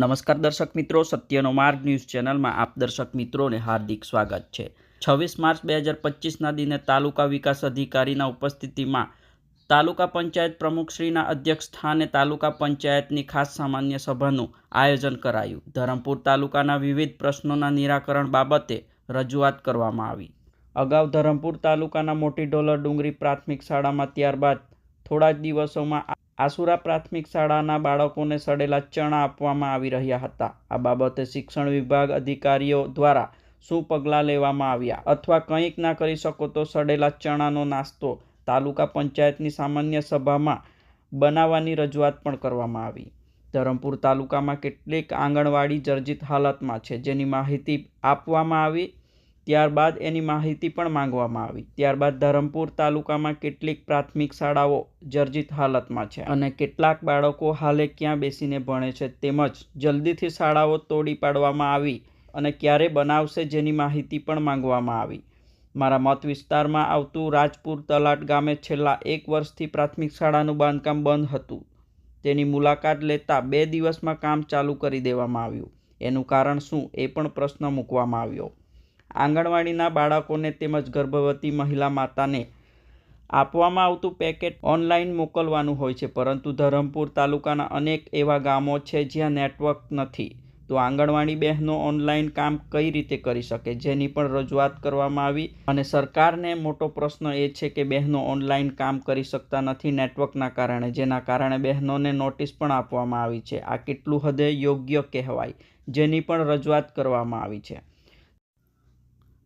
નમસ્કાર દર્શક મિત્રો, સત્યનો માર્ગ ન્યૂઝ ચેનલમાં આપ દર્શક મિત્રોને હાર્દિક સ્વાગત છે. છવ્વીસ માર્ચ બે હજાર પચીસના દિને તાલુકા વિકાસ અધિકારીના ઉપસ્થિતિમાં તાલુકા પંચાયત પ્રમુખશ્રીના અધ્યક્ષ સ્થાને તાલુકા પંચાયતની ખાસ સામાન્ય સભાનું આયોજન કરાયું. ધરમપુર તાલુકાના વિવિધ પ્રશ્નોના નિરાકરણ બાબતે રજૂઆત કરવામાં આવી. અગાઉ ધરમપુર તાલુકાના મોટી ડોલર ડુંગરી પ્રાથમિક શાળામાં ત્યારબાદ થોડા જ દિવસોમાં આસુરા પ્રાથમિક શાળાના બાળકોને સડેલા ચણા આપવામાં આવી રહ્યા હતા. આ બાબતે શિક્ષણ વિભાગ અધિકારીઓ દ્વારા શું પગલાં લેવામાં આવ્યા? અથવા કંઈક ના કરી શકો તો સડેલા ચણાનો નાસ્તો તાલુકા પંચાયતની સામાન્ય સભામાં બનાવવાની રજૂઆત પણ કરવામાં આવી. ધરમપુર તાલુકામાં કેટલીક આંગણવાડી જર્જિત હાલતમાં છે, જેની માહિતી આપવામાં આવી ત્યારબાદ એની માહિતી પણ માંગવામાં આવી. ત્યારબાદ ધરમપુર તાલુકામાં કેટલીક પ્રાથમિક શાળાઓ જર્જિત હાલતમાં છે અને કેટલાક બાળકો હાલે ક્યાં બેસીને ભણે છે તેમજ જલ્દીથી શાળાઓ તોડી પાડવામાં આવી અને ક્યારે બનાવશે જેની માહિતી પણ માંગવામાં આવી. મારા મત વિસ્તારમાં આવતું રાજપુર તલાટ ગામે છેલ્લા એક વર્ષથી પ્રાથમિક શાળાનું બાંધકામ બંધ હતું. તેની મુલાકાત લેતા બે દિવસમાં કામ ચાલુ કરી દેવામાં આવ્યું. એનું કારણ શું એ પણ પ્રશ્ન મૂકવામાં આવ્યો. આંગણવાડીના બાળકોને તેમજ ગર્ભવતી મહિલા માતાને આપવામાં આવતું પેકેટ ઓનલાઈન મોકલવાનું હોય છે. પરંતુ ધરમપુર તાલુકાના અનેક એવા ગામો છે જ્યાં નેટવર્ક નથી. તો આંગણવાડી બહેનો ઓનલાઈન કામ કઈ રીતે કરી શકે? જેની પણ રજૂઆત કરવામાં આવી. અને સરકારને મોટો પ્રશ્ન એ છે કે બહેનો ઓનલાઈન કામ કરી શકતા નથી નેટવર્કના કારણે. જેના કારણે બહેનોને નોટિસ પણ આપવામાં આવી છે. આ કેટલું હદે યોગ્ય કહેવાય? જેની પણ રજૂઆત કરવામાં આવી છે.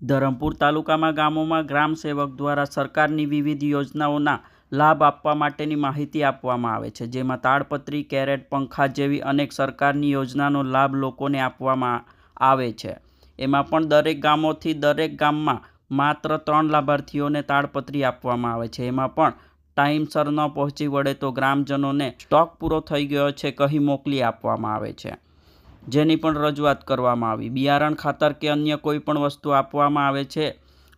ધરમપુર તાલુકામાં ગામોમાં ગ્રામ સેવક દ્વારા સરકારની વિવિધ યોજનાઓના લાભ આપવા માટેની માહિતી આપવામાં આવે છે, જેમાં તાડપત્રી, કેરેટ, પંખા જેવી અનેક સરકારની યોજનાનો લાભ લોકોને આપવામાં આવે છે. એમાં પણ દરેક ગામોથી દરેક ગામમાં માત્ર ત્રણ લાભાર્થીઓને તાડપત્રી આપવામાં આવે છે. એમાં પણ ટાઈમસર ન પહોંચી વળે તો ગ્રામજનોને સ્ટોક પૂરો થઈ ગયો છે, કહી મોકલી આપવામાં આવે છે. જેની પણ રજૂઆત કરવામાં આવી. બિયારણ ખાતર કે અન્ય કોઈ પણ વસ્તુ આપવામાં આવે છે,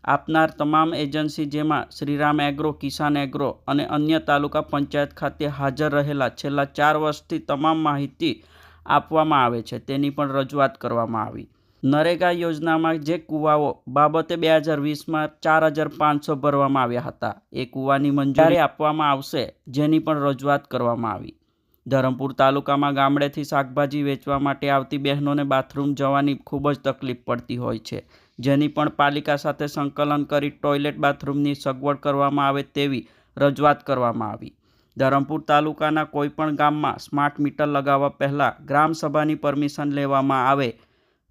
આપનાર તમામ એજન્સી જેમાં શ્રીરામ એગ્રો, કિસાન એગ્રો અને અન્ય તાલુકા પંચાયત ખાતે હાજર રહેલા છેલ્લા ચાર વર્ષથી તમામ માહિતી આપવામાં આવે છે. તેની પણ રજૂઆત કરવામાં આવી. નરેગા યોજનામાં જે કૂવાઓ બાબતે બે હજાર વીસમાં ચાર હજાર પાંચસો ભરવામાં આવ્યા હતા, એ કૂવાની મંજૂરી આપવામાં આવશે, જેની પણ રજૂઆત કરવામાં આવી. ધરમપુર તાલુકામાં ગામડેથી શાકભાજી વેચવા માટે આવતી બહેનોને બાથરૂમ જવાની ખૂબ જ તકલીફ પડતી હોય છે. જેની પણ પાલિકા સાથે સંકલન કરી ટોયલેટ બાથરૂમની સગવડ કરવામાં આવે તેવી રજૂઆત કરવામાં આવી. ધરમપુર તાલુકાના કોઈપણ ગામમાં સ્માર્ટ મીટર લગાવવા પહેલાં ગ્રામસભાની પરમિશન લેવામાં આવે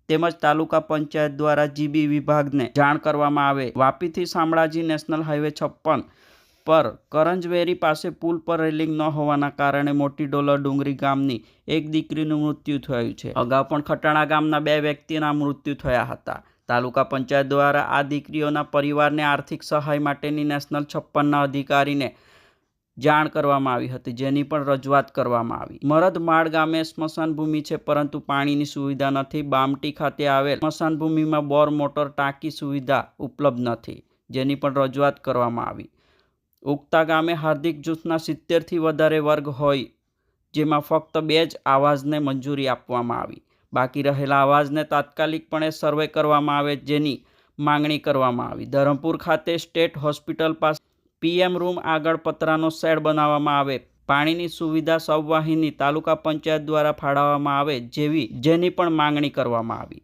તેમજ તાલુકા પંચાયત દ્વારા જીબી વિભાગને જાણ કરવામાં આવે. વાપીથી શામળાજી નેશનલ હાઈવે છપ્પન પર કરંજવેરી પાસે પુલ પર રેલિંગ ન હોવાના કારણે મોટી ડોલર ડુંગરી ગામની એક દીકરીનું મૃત્યુ થયું છે. અગાઉ પણ ખટાણા ગામના બે વ્યક્તિના મૃત્યુ થયા હતા. તાલુકા પંચાયત દ્વારા આ દીકરીઓના પરિવારને આર્થિક સહાય માટેની નેશનલ છપ્પનના અધિકારીને જાણ કરવામાં આવી હતી, જેની પણ રજૂઆત કરવામાં આવી. મરદમાળ ગામે સ્મશાન ભૂમિ છે, પરંતુ પાણીની સુવિધા નથી. બામટી ખાતે આવેલ સ્મશાન ભૂમિમાં બોર, મોટર, ટાંકી સુવિધા ઉપલબ્ધ નથી, જેની પણ રજૂઆત કરવામાં આવી. ઉગતા ગામે હાર્દિક જૂથના સિત્તેરથી વધારે વર્ગ હોય, જેમાં ફક્ત બે જ આવાજને મંજૂરી આપવામાં આવી. બાકી રહેલા આવાજને તાત્કાલિકપણે સર્વે કરવામાં આવે જેની માંગણી કરવામાં આવી. ધરમપુર ખાતે સ્ટેટ હોસ્પિટલ પાસે પીએમ રૂમ આગળ પતરાનો શેડ બનાવવામાં આવે. પાણીની સુવિધા સૌવાહિની તાલુકા પંચાયત દ્વારા ફાળવવામાં આવે જેવી, જેની પણ માંગણી કરવામાં આવી.